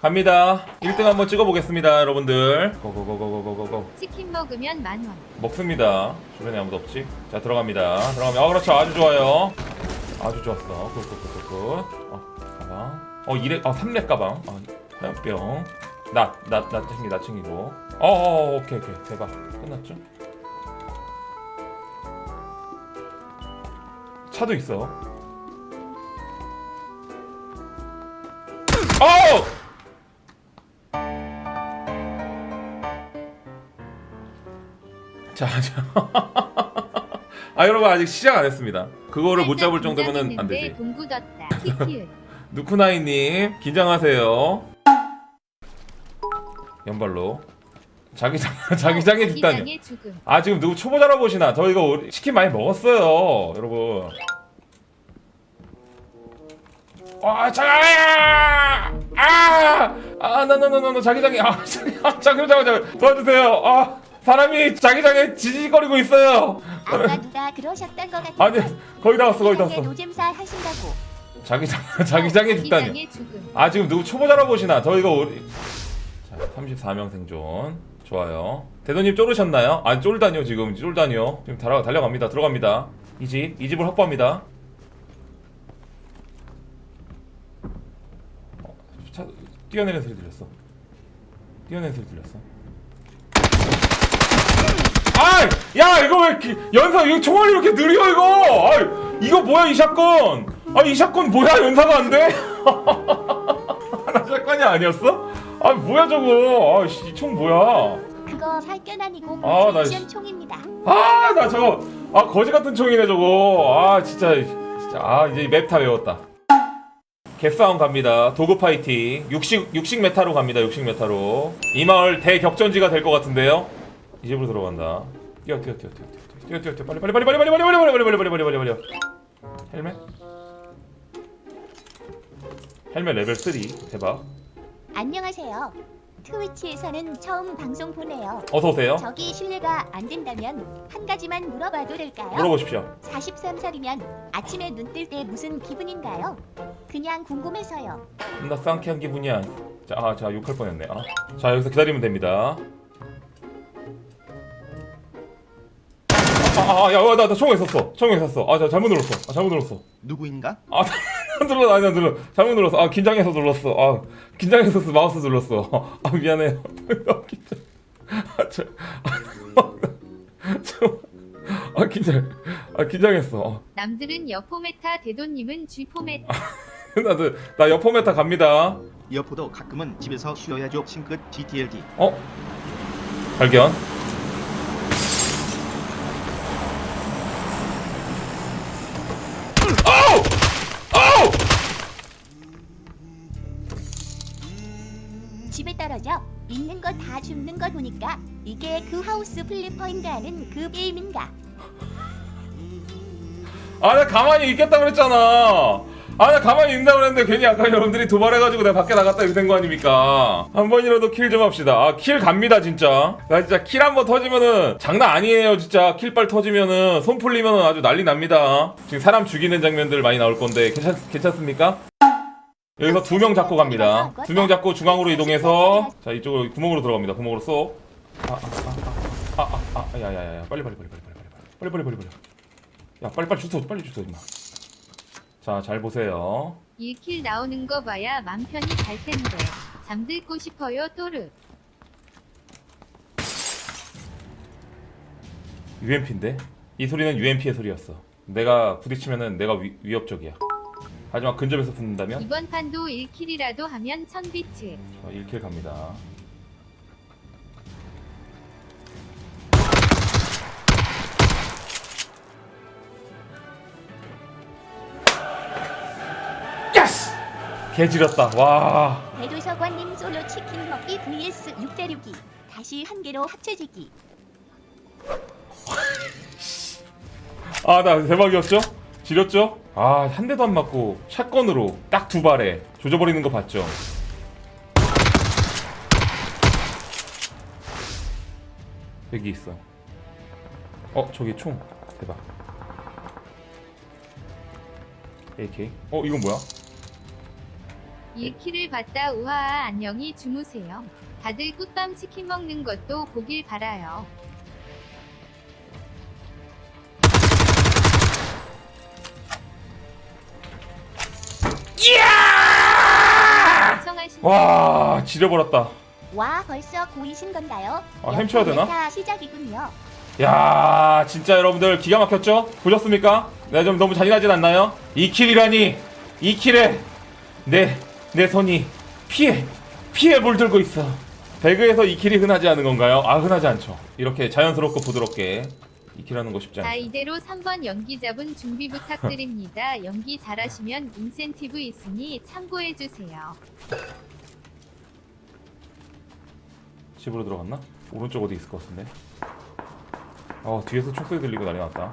갑니다. 1등 한번 찍어보겠습니다, 여러분들. 고고고고고고고. 치킨 먹으면 만 원. 먹습니다. 주변에 아무도 없지? 자, 들어갑니다. 들어가면, 아, 그렇죠. 아주 좋아요. 아주 좋았어. 굿굿굿굿굿. 어, 가방. 어, 이래, 아, 3렙 가방. 아, 화염병. 낫, 낫, 낫 챙기, 낫 챙기고. 어, 어, 어, 오케이, 오케이. 대박. 끝났죠? 차도 있어. 어우! 자, 자. 아 여러분 아직 시작 안 했습니다. 그거를 못 잡을 정도면은 안 되지. 누쿠나이님 긴장하세요. 연발로 자기장 자기장의 뒷단이요. 자기장의 죽음. 아 지금 누구 초보자로 보시나? 저 이거 치킨 많이 먹었어요, 여러분. 아, 자, 아, 아, 아, 나나나나 자기장이 아, 자기, 아, 잠깐 잠깐 도와주세요. 아, 사람이 자기장에 지지거리고 있어요. 아까 누가 그러셨던 것 같아요. 아니, 거의 다 왔어, 거의 다 왔어. 노잼사 하신다고. 자기장 자기장의 뒷단이요. 자기장의 죽음. 아 지금 누구 초보자로 보시나? 저 이거 우리 자 34명 생존 좋아요. 대도님 쫄으셨나요? 안 쫄다니요 지금 쫄다니요. 지금 달아 달려갑니다. 들어갑니다. 이 집 이 집을 확보합니다. 어, 차 뛰어내는 소리 들렸어. 뛰어내는 소리 들렸어. 아, 야 이거 왜 이렇게 연사 이거 총알이 이렇게 느려 이거? 아, 이거 뭐야 이 샷건? 아 이 샷건 뭐야 연사가 안 돼? 나 샷건이 아니었어? 아 뭐야 저거? 아씨 총 뭐야? 그거 살견 아니고 아, 나 씨- 총입니다. 아 나 저거 아 거지 같은 총이네 저거. 아 진짜 진짜 아 이제 맵 다 외웠다. 개싸움 갑니다. 도구 파이팅. 육식 육식 메타로 갑니다. 육식 메타로. 이 마을 대격전지가 될 것 같은데요. 이 집으로 들어간다. 뛰어 뛰어 뛰어 뛰어 뛰어 뛰어 뛰어 빨리 빨리 빨리 빨리 빨리 빨리 빨리 빨리 빨리 빨리 빨리 빨리 빨리 헬멧 헬멧 레벨 3 대박. 안녕하세요. 트위치에서는 처음 방송 보네요. 어서 오세요. 저기 실례가 안 된다면 한 가지만 물어봐도 될까요? 물어보십시오. 43살이면 아침에 눈 뜰 때 무슨 기분인가요? 그냥 궁금해서요. 나 상쾌한 기분이야. 자, 아, 자 욕할 뻔했네. 아. 자 여기서 기다리면 됩니다. 아, 아, 야, 나, 나 총에 있었어. 총에 있었어. 아, 자, 잘못 눌렀어. 아, 잘못 눌렀어. 누구인가? 아, 안 눌렀어, 아니, 안 눌렀어. 잘못 눌렀어. 아, 긴장해서 눌렀어. 아, 긴장해서 마우스 눌렀어. 아, 미안해요. 아, 긴장. 아, 저, 아, 저, 아, 긴장. 아, 긴장했어. 어. 남들은 여포메타 대도님은 쥐포메타. 나도, 나 여포 메타 갑니다. 여포도 가끔은 집에서 쉬어야죠. 싱긋 GTLD. 어? 발견. 보니까 이게 그 하우스 플리퍼인가 하는 그 게임인가? 아, 나 가만히 있겠다 그랬잖아. 아, 나 가만히 있는다 그랬는데 괜히 아까 여러분들이 도발해가지고 내가 밖에 나갔다 이렇게 된 거 아닙니까? 한 번이라도 킬 좀 합시다. 아, 킬 갑니다, 진짜. 나 진짜 킬 한 번 터지면은 장난 아니에요, 진짜. 킬빨 터지면은 손 풀리면은 아주 난리 납니다. 지금 사람 죽이는 장면들 많이 나올 건데 괜찮, 괜찮습니까? 여기서 두 명 잡고 갑니다. 두 명 잡고 중앙으로 이동해서 자 이쪽으로 구멍으로 들어갑니다. 구멍으로 쏙. 아아아아아아아 야야야야 빨리 빨리 빨리 빨리 빨리 빨리 빨리 빨리 빨리 야 빨리 빨리 주소 빨리 주소 임마. 자잘 보세요. 1킬 나오는 거 봐야 맘 편히 갈 텐데. 잠들고 싶어요 또르. UMP인데 이 소리는 UMP의 소리였어. 내가 부딪히면은 내가 위, 위협적이야. 하지만 근접에서 붙는다면 이번 판도 1킬이라도 하면 1000비트. 자, 1킬 갑니다. 예스! 개지렸다. 와. 대도서관님 솔로 치킨 먹기 vs 6대륙이 다시 한 개로 합쳐지기. 아, 나 대박이었죠? 지렸죠? 아, 한 대도 안 맞고 샷건으로 딱 두 발에 조져버리는 거 봤죠? 여기 있어. 어 저기 총 대박 AK 어 이건 뭐야 1키를 봤다 우하아 안녕히 주무세요. 다들 꿀밤 치킨 먹는 것도 보길 바라요. 와 지려버렸다 와 벌써 고이신 건가요? 아, 햄쳐야 되나? 시작이군요. 야 진짜 여러분들 기가 막혔죠? 보셨습니까? 내가 좀 너무 잔인하진 않나요? 2킬이라니 2킬에 내, 내 손이 피해 피해 물들고 있어 배그에서 2킬이 흔하지 않은 건가요? 아 흔하지 않죠 이렇게 자연스럽고 부드럽게 2킬하는 거 쉽지 자 않죠 이대로 3번 연기자분 준비 부탁드립니다. 연기 잘하시면 인센티브 있으니 참고해주세요. 집으로 들어갔나? 오른쪽 어디 있을 것 같은데 어 뒤에서 총소리 들리고 난리 났다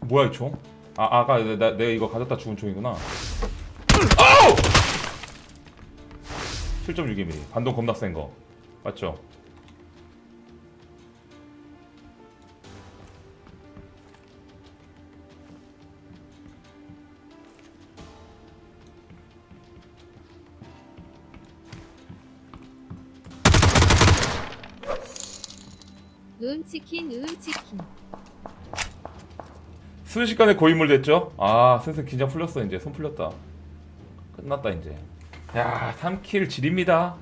뭐야 이 총? 아 아까 내, 나, 내가 이거 가졌다 죽은 총이구나 아우! 7.62mm 반동 겁나 센 거 맞죠? 음치킨 음치킨. 순식간에 고인물 됐죠? 아 슬슬 긴장 풀렸어 이제. 손 풀렸다. 끝났다 이제. 야 3킬 질입니다.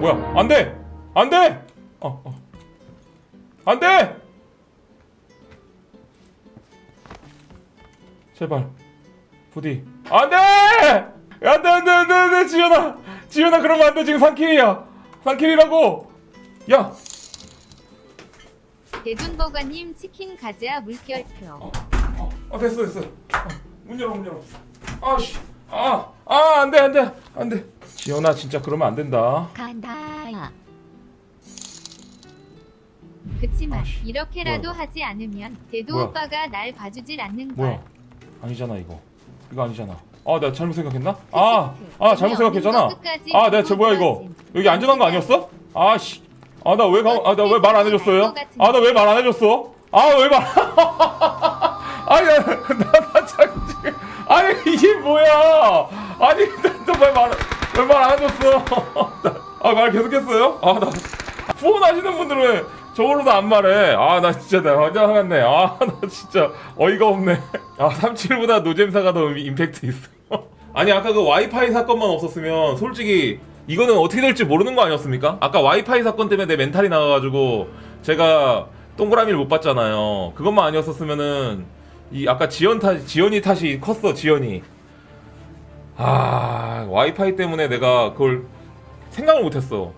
뭐야 안돼! 안돼! 어, 어. 안돼! 제발 부디. 안돼! 안돼 안돼 안돼 안돼 지연아! 지연아 그러면 안돼 지금 3킬이야. 3킬이라고 야 대둔버거님 치킨 가자 물결표 어, 어, 어 됐어 됐어. 어, 문 열어 문 열어. 아씨, 아, 아 안 돼 안 돼 안 돼. 지연아 진짜 그러면 안 된다. 간다. 그치만 아씨, 이렇게라도 뭐야, 하지 않으면 대도 뭐야? 오빠가 날 봐주질 않는 뭐야? 걸 아니잖아 이거. 이거 아니잖아. 아 내가 잘못 생각했나? 아, 아 잘못 생각했잖아. 아 내가 저 뭐야 이거? 여기 안전한 거 아니었어? 아 씨, 아 나 왜 가? 아나 왜 말 안 해줬어요? 아 나 왜 말 안 해줬어? 아 왜 말? 아니 나나 참 지금 아니 이게 뭐야? 아니 나왜말왜말 안 해줬어? 아 말 계속했어요? 아나 후원 하시는 분들은 왜 저걸로도 안 말해? 아 나 진짜 나 완전 화났네. 아 나 진짜 어이가 없네. 아 37보다 노잼사가 더 임팩트 있어. 아니 아까 그 와이파이 사건만 없었으면 솔직히 이거는 어떻게 될지 모르는 거 아니었습니까? 아까 와이파이 사건 때문에 내 멘탈이 나가가지고 제가 동그라미를 못 봤잖아요. 그것만 아니었었으면은 이 아까 지연 탓 지연이 탓이 컸어 지연이. 아 와이파이 때문에 내가 그걸 생각을 못했어.